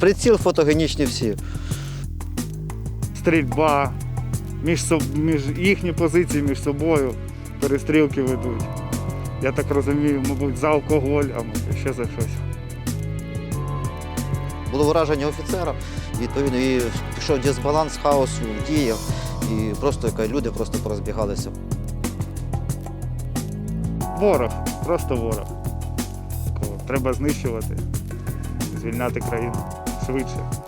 приціл фотогенічні всі. стрільба, між, соб- між їхні позиції між собою перестрілки ведуть. Я так розумію, мабуть, за алкоголь, а може ще за щось. Було враження офіцера, і, відповідно, і пішов дисбаланс, хаос в діях, і просто люди просто порозбігалися. Ворог, просто ворог. Треба знищувати, звільняти країну швидше.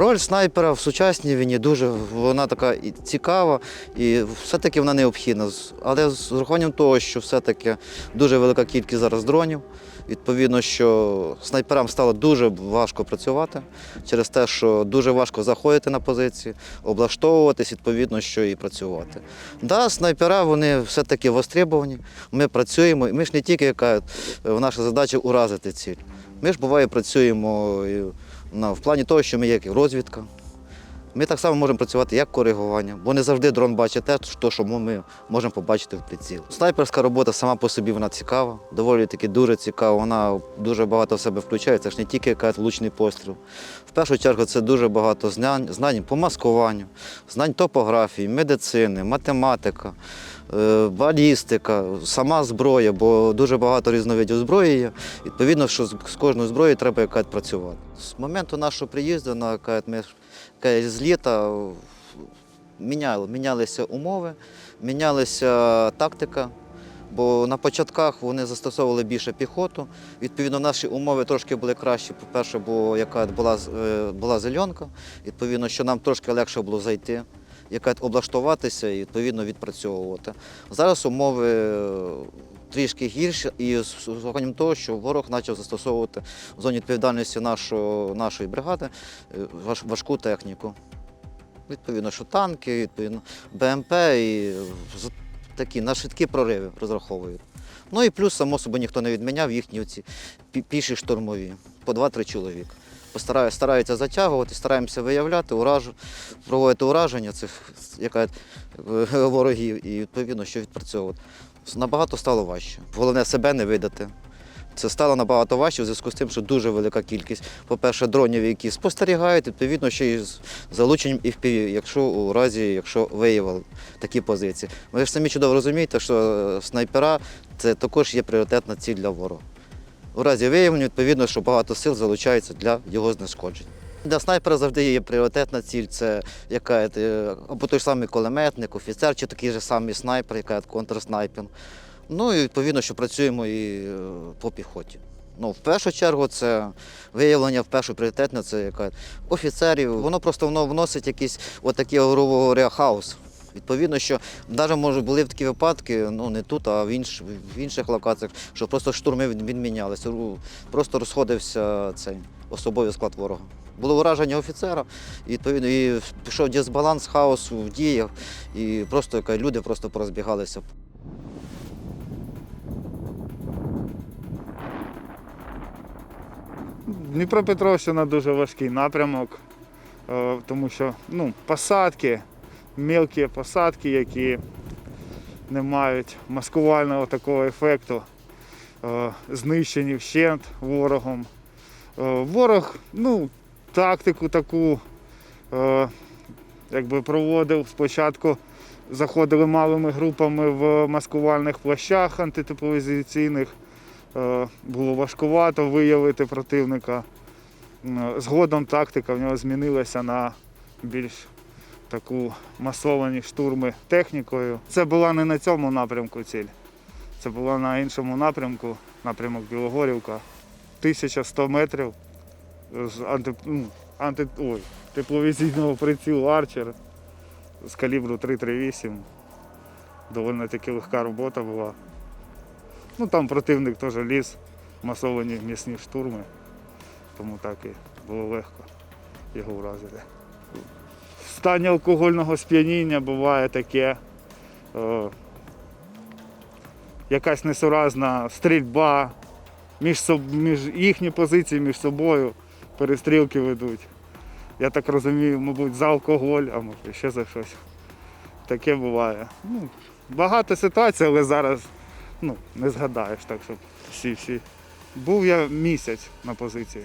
Роль снайпера в сучасній війні дуже вона така і цікава, і все-таки вона необхідна. Але з урахуванням того, що все-таки дуже велика кількість зараз дронів, відповідно, що снайперам стало дуже важко працювати через те, що дуже важко заходити на позиції, облаштовуватись, відповідно, що і працювати. Да, снайпера вони все-таки востребовані. Ми працюємо, і ми ж не тільки яка е, наша задача уразити ціль. Ми ж буває працюємо в плані того, що ми є розвідка. Ми так само можемо працювати як коригування, бо не завжди дрон бачить те, що- ми можемо побачити в приціл. Снайперська робота сама по собі вона цікава, доволі таки дуже цікава. Вона дуже багато в себе включає. Це ж не тільки якийсь влучний постріл. В першу чергу це дуже багато знань, знань по маскуванню, знань топографії, медицини, математика, е, балістика, сама зброя, бо дуже багато різновидів зброї є. Відповідно, що з кожною зброєю треба якась працювати. З моменту нашого приїзду на якась ми якась з літа міняли, мінялися умови, мінялася тактика. Бо на початках вони застосовували більше піхоту. Відповідно, наші умови трошки були кращі. По-перше, бо яка була, е, була зеленка, відповідно, що нам трошки легше було зайти, яка облаштуватися і відповідно відпрацьовувати. Зараз умови трішки гірші, і з урахуванням того, що ворог почав застосовувати в зоні відповідальності нашого, нашої бригади е, важ- важку техніку. Відповідно, що танки, відповідно, БМП і такі на швидкі прориви розраховують. Ну і плюс, само собою, ніхто не відміняв їхні оці піші штурмові, по 2-3 чоловік. Постараю, стараються затягувати, стараємося виявляти, ураж, проводити ураження цих яка, е, ворогів і відповідно, що відпрацьовувати. Набагато стало важче. Головне себе не видати. Це стало набагато важче в зв'язку з тим, що дуже велика кількість, по-перше, дронів, які спостерігають, відповідно, ще й з залученням FPV, якщо у разі, якщо виявили такі позиції. Ви ж самі чудово розумієте, що е, снайпера це також є пріоритетна ціль для ворога. У разі виявлення, відповідно, що багато сил залучається для його знешкодження. Для снайпера завжди є пріоритетна ціль, це яка е, або той самий кулеметник, офіцер, чи такий же самий снайпер, яка контрснайпінг. Ну і відповідно, що працюємо і е, по піхоті. Ну, в першу чергу, це виявлення в першу пріоритетне, це яка офіцерів. Воно просто воно вносить якийсь отакий, грубо говоря, хаос. Відповідно, що навіть може були такі випадки, ну не тут, а в, інш, в інших локаціях, що просто штурми відмінялися. Просто розходився цей особовий склад ворога. Було враження офіцера, і відповідно і пішов дисбаланс, хаос в діях, і просто люди просто порозбігалися. Дніпропетровщина дуже важкий напрямок, е, тому що ну, посадки, мілкі посадки, які не мають маскувального такого ефекту, е, знищені вщент ворогом. Е, Ворог, ну, тактику таку е, якби проводив спочатку. Заходили малими групами в маскувальних плащах антитепловізаційних. Е, Було важкувато виявити противника. Згодом тактика в нього змінилася на більш таку масовані штурми технікою. Це була не на цьому напрямку ціль. Це була на іншому напрямку, напрямок Білогорівка. 1100 метрів з анти, ну, анти, ой, тепловізійного прицілу Арчер з калібру 338. Доволі таки легка робота була. Ну там противник теж ліз, масовані м'ясні штурми, тому так і було легко його вразити. В стані алкогольного сп'яніння буває таке. е, якась несуразна стрільба між, між їхні позиції між собою, перестрілки ведуть. Я так розумію, мабуть, за алкоголь, а може ще за щось. Таке буває. Ну, багато ситуацій, але зараз ну, не згадаєш так, щоб всі-всі. Був я місяць на позиції.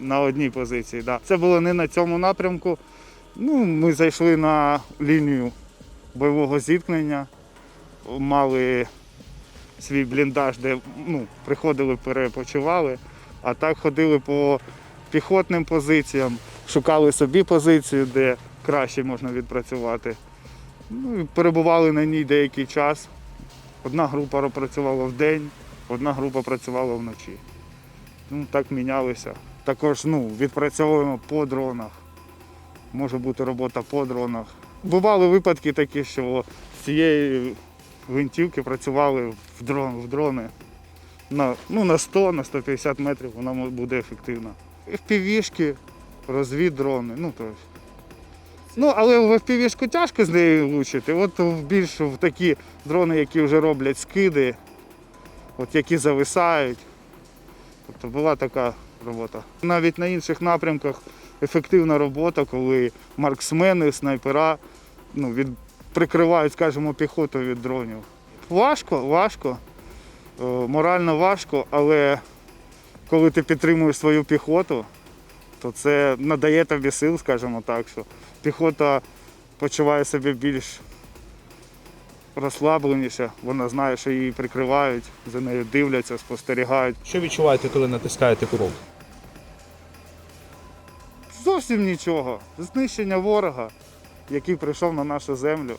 На одній позиції, так. Да. Це було не на цьому напрямку. Ну, ми зайшли на лінію бойового зіткнення, мали свій бліндаж, де ну, приходили, перепочивали, а так ходили по піхотним позиціям, шукали собі позицію, де краще можна відпрацювати. Ну, і перебували на ній деякий час. Одна група працювала вдень, одна група працювала вночі. Ну, так мінялися. Також ну, відпрацьовуємо по дронах. Може бути робота по дронах. Бували випадки такі, що з цієї гвинтівки працювали в, дрон, в дрони. На, ну, на 100, на 150 метрів вона буде ефективна. FPV-шки, розвіддрони. Ну, то, ну, але в FPV-шку тяжко з нею влучити. От в більш в такі дрони, які вже роблять скиди, от які зависають. Тобто була така робота. Навіть на інших напрямках ефективна робота, коли марксмени, снайпера ну, від, прикривають, скажімо, піхоту від дронів. Важко, важко, е, морально важко, але коли ти підтримуєш свою піхоту, то це надає тобі сил, скажімо так, що піхота почуває себе більш розслабленіше, вона знає, що її прикривають, за нею дивляться, спостерігають. Що відчуваєте, коли натискаєте курок? Зовсім нічого. Знищення ворога, який прийшов на нашу землю.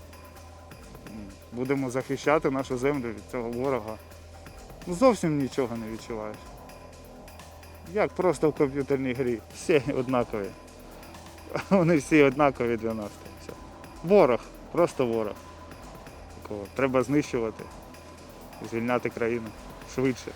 Будемо захищати нашу землю від цього ворога. Ну, Зовсім нічого не відчуваєш. Як просто в комп'ютерній грі. Всі однакові. Вони всі однакові для нас. все. Ворог, просто ворог. Такого. Треба знищувати, звільняти країну швидше.